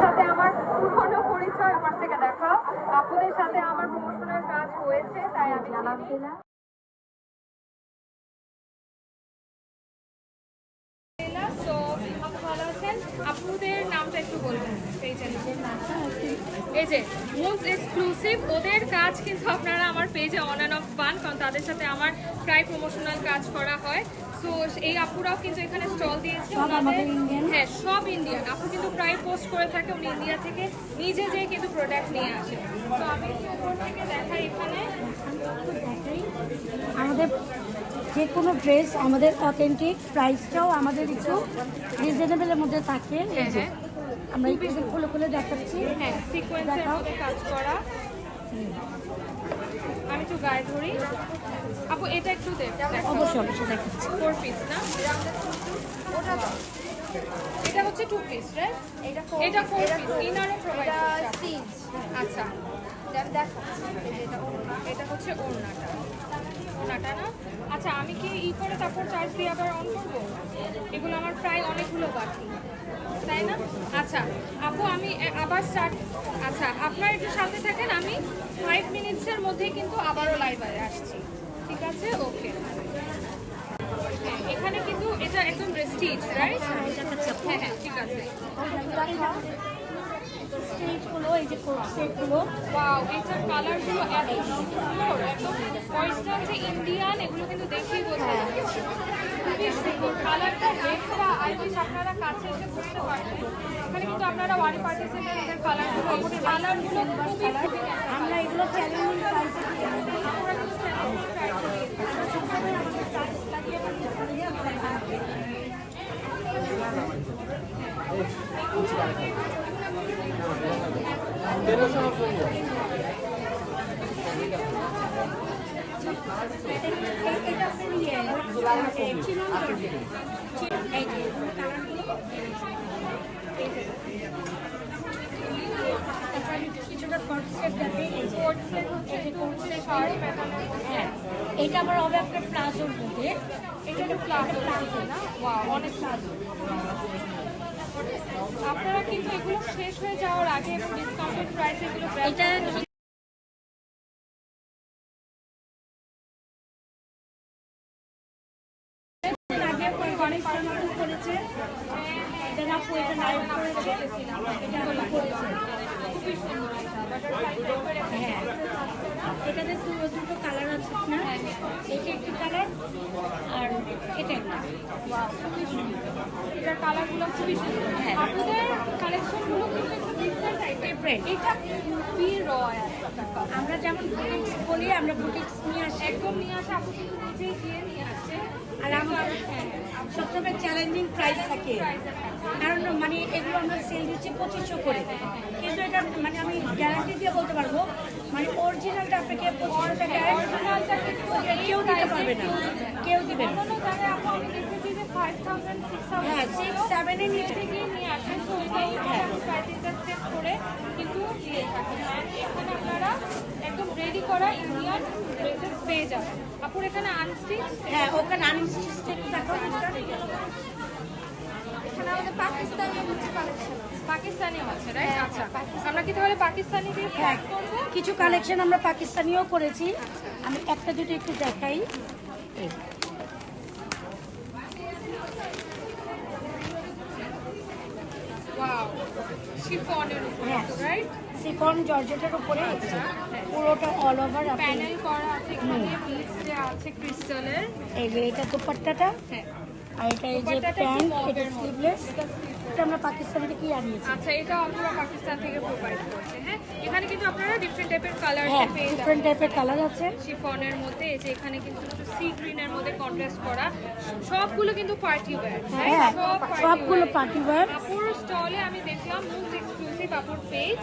সাথে আমার পুরনো পরিচয় আমার থেকে দেখাও আপুদের সাথে আমার প্রমোশনের কাজ হয়েছে, তাই আমি আপুদের নামটা একটু বলবেন পেজের নাম। এই যে মোস্ট এক্সক্লুসিভ ওদের কাজ কিন্তু আপনারা আমার পেজে অন অ্যান্ড অফ পান কারণ তাদের সাথে আমার প্রায় প্রমোশনাল কাজ করা হয়। সো এই আপুরাও কিন্তু এখানে স্টল দিয়েছে ওনাদের। হ্যাঁ সব ইন্ডিয়ান আপু কিন্তু প্রায় পোস্ট করে থাকে উনি ইন্ডিয়া থেকে নিজে যেয়ে কিন্তু প্রোডাক্ট নিয়ে আসে। তো আমি উপর থেকে দেখাই এখানে। আমাদের যে কোনো ড্রেস আমাদের অথেন্টিক প্রাইসটাও আমাদের একটু রিজনেবলের মধ্যে থাকে। হ্যাঁ হ্যাঁ। আমরা একটু খুলে খুলে দেখাচ্ছি। হ্যাঁ সিকোয়েন্সের মধ্যে কাজ করা। আমি একটু গায়ে ধরি। আপু এটা একটু দেখ অবশ্যই অবশ্যই দেখাচ্ছি। ফোর পিস না? ওটা এটা হচ্ছে টু পিস রাইট এটা ফোর এটা ফোর পিস ইনারও প্রোভাইড আচ্ছা। দেন এটা হচ্ছে ওড়নাটা। ওড়নাটা না? আচ্ছা আমি কি ই করে তারপর চার্জ দিয়ে আবার অন করব? এগুলো আমার প্রায় অনেকগুলো বাকি। তাই না? আচ্ছা আপু আমি আবার স্টার্ট আচ্ছা আপনার একটু সাথে থাকেন আমি ফাইভ মিনিটসের মধ্যেই কিন্তু আবারও লাইভে আসছি। ঠিক আছে? ওকে হ্যাঁ, এখানে কিন্তু এটা একদম প্রেস্টিজ রাইট হ্যাঁ হ্যাঁ ঠিক আছে। স্টেজগুলো এই যে সেটগুলো ওয়াও এটার কালারগুলো এত সুন্দর যে ইন্ডিয়ান এগুলো কিন্তু দেখেই বোঝা সুন্দর কালারটা রেডটা আই উইশ আপনারা কাছে এসে বুঝতে পারবেন। এখানে কিন্তু আপনারা ওয়ারি পার্টিসিপেন্টের কালারগুলো কালারগুলো খুবই আমরা এগুলো চ্যালেঞ্জিং প্রাইসে আমরা কিন্তু try করি। এটা আপনার এটা আবার হবে আপনার প্লাজোর মধ্যে এটা একটু প্লাজো প্লাজো না? অনেক প্লাজো। আপনারা কিন্তু এগুলো শেষ হয়ে যাওয়ার আগে ডিসকাউন্টেড প্রাইসে এগুলো grab এটা আগে পরে অনেক মানুষ করেছে এটা না পরে এটা লাইভ করেছে এটা সুন্দর হ্যাঁ কালার আছে না এটা একটি কালার আর এটা এটার কালারগুলো খুবই সুন্দর হ্যাঁ। আপনাদের কালেকশনগুলো কিন্তু একটু আমরা যেমন বলি আমরা বুটিক্স নিয়ে আসি একদম নিয়ে আসে আর আমার সবসময় চ্যালেঞ্জিং প্রাইস থাকে। কারণ মানে এগুলো আমরা সেল দিচ্ছি পঁচিশশো করে। কিন্তু এটা মানে আমি গ্যারান্টি দিয়ে বলতে পারব মানে অরিজিনালটা আপনাকে পঁচিশশো কেউ দিতে পারবে না। কেউ দিবে না। হ্যাঁ সিক্স সেভেনে নিয়ে গিয়ে নিয়ে আসে তো এটাই প্রাইসটা সেট করে কিন্তু এখানে আপনারা একদম রেডি করা ইন্ডিয়ান পেয়ে যাবেন আপুর এখানে আনস্টিচ হ্যাঁ ওখানে আনস্টিচ এখানে আমাদের পাকিস্তানি কালেকশন পাকিস্তানিও আছে রাইট আচ্ছা। আমরা কি তাহলে পাকিস্তানি দিয়ে হ্যাঁ কিছু কালেকশন আমরা পাকিস্তানিও করেছি। আমি একটা দুটো একটু দেখাই। শিফনের উপর হ্যাঁ। রাইট সিফন জর্জেটের উপরে পুরোটা অল ওভার প্যানেল করা আছে এখানে পিস যে আছে ক্রিস্টালের এই যে এটা দুপাট্টাটা হ্যাঁ। আর এটা এই যে প্যান্ট এটা স্লিভলেস এটা আমরা পাকিস্তান থেকে আনিয়েছি। আচ্ছা এটা আমরা পাকিস্তান থেকে প্রোভাইড করছে হ্যাঁ? এখানে কিন্তু আপনারা ডিফারেন্ট টাইপের কালার পেয়ে ডিফারেন্ট টাইপের কালার আছে। শিফনের মধ্যে এই যে এখানে কিন্তু সি গ্রিন এর মধ্যে কন্ট্রাস্ট করা। সবগুলো কিন্তু পার্টি ওয়্যার হ্যাঁ সবগুলো পার্টি ওয়্যার আপুর স্টলে আমি দেখলাম মোস্ট আপুর পেজ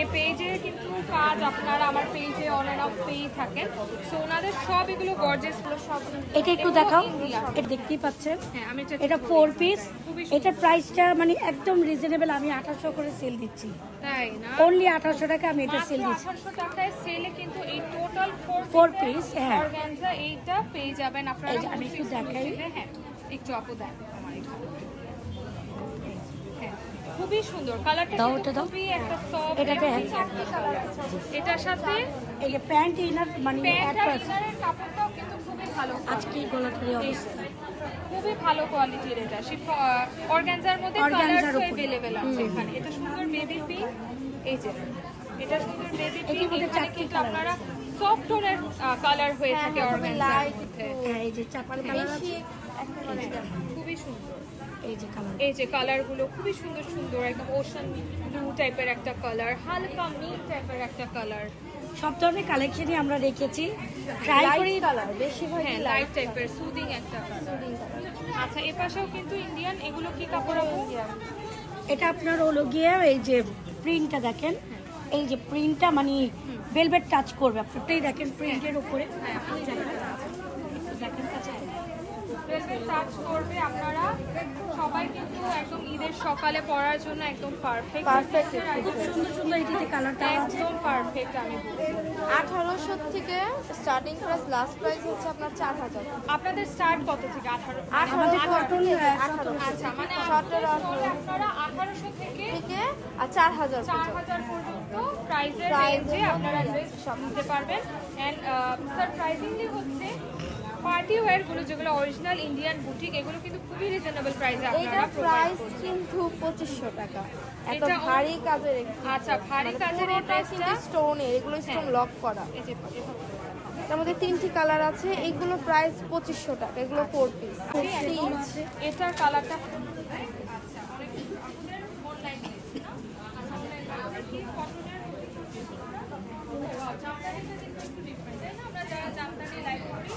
এই পেজে কিন্তু কাজ আপনারা আমার পেজে অন অ্যান্ড অফ পেয়ে থাকেন। সো ওনাদের সব এগুলো গর্জেসগুলো সব এটা একটু দেখাও। এটা দেখতেই পাচ্ছেন। হ্যাঁ আমি এটা এটা ফোর পিস এটার প্রাইসটা মানে একদম রিজনেবল আমি আঠাশশো করে সেল দিচ্ছি। তাই না? অনলি আঠাশশো টাকা আমি এটা সেল দিচ্ছি। 1800 টাকায় সেলে কিন্তু এই টোটাল ফোর piece, হ্যাঁ। অর্গানজা এইটা পেয়ে যাবেন। আপনারা আমি একটু 650 দেখাই। হ্যাঁ একটু আপু দেন আমার এখানে। খুবই সুন্দর কালারটা দাও, কিন্তু ওটা দাও। খুবই একটা সফট এটা দেখ। এটার সাথে এই যে প্যান্ট ইনার মানে প্যান্ট অ্যাড আর করা ইনারের কাপড়টাও কিন্তু খুবই ভালো আজকে এই গলাটার এই অবস্থা খুবই ভালো কোয়ালিটির এটা অর্গানজার মধ্যে Organza র কালার উপরে। अवेलेबल আছে এখানে এটা সুন্দর বেবি পিঙ্ক এই যে এটা সুন্দর বেবি এটার পিঙ্ক মধ্যে এখানে চারটি কিন্তু colour আপনারা সফট টোনের কালার হয়ে হ্যাঁ, থাকে হ্যাঁ, খুবই অর্গানজার light মধ্যে হ্যাঁ এই যে চারটে কালার আছে বেশি একটা মানে দেখো। খুবই সুন্দর এই যে কালার এই যে কালারগুলো খুবই সুন্দর সুন্দর একদম ওশান ব্লু টাইপের একটা কালার হালকা মিট টাইপের একটা কালার সব ধরনের কালেকশনই আমরা রেখেছি। ট্রাই করি লাইট কালার বেশিরভাগ হ্যাঁ লাইট টাইপের সুদিং একটা কালার আচ্ছা এ পাশেও কিন্তু ইন্ডিয়ান এগুলো কি কাপড় আপু? এটা আপনার হলো গিয়ে এই যে প্রিন্টটা দেখেন। এই যে প্রিন্টটা মানে ভেলভেট টাচ করবে। আপনারটাই দেখেন প্রিন্টের উপরে হ্যাঁ আপনি দেখেন দেখেন কাছে ভেলভেট টাচ করবে আপনারা সবাই কিন্তু একদম ঈদের সকালে পরার জন্য একদম পারফেক্ট খুব সুন্দর সুন্দর এটিতে কালারটা একদম পারফেক্ট আমি আঠারোশো থেকে স্টার্টিং প্রাইস লাস্ট প্রাইস হচ্ছে আপনার চার হাজার আপনাদের স্টার্ট কত থেকে? আঠারো আচ্ছা মানে আপনারা আঠারোশো থেকে থেকে আর চার হাজার চার হাজার পর্যন্ত প্রাইসের রেঞ্জে আপনারা ড্রেস নিতে পারবেন। অ্যান্ড সারপ্রাইজিংলি হচ্ছে পার্টি ওয়্যারগুলো যেগুলো অরিজিনাল ইন্ডিয়ান বুটিক এগুলো কিন্তু খুবই রিজনেবল প্রাইসে আপনারা প্রোভাইড প্রাইস করছেন কিন্তু পঁচিশশো টাকা। এত এটা ভারী কাজের আচ্ছা ভারী মানে কাজের এই পুরোটা ড্রেসটা কিন্তু এগুলো স্টোন হ্যাঁ। লক করা। এই যে এর মধ্যে তিনটি কালার আছে এগুলো প্রাইস পঁচিশশো টাকা এগুলো ফোর পিস একদম এটার কালারটা আচ্ছা অনেক অনলাইন আমরা যারা জামদানি করি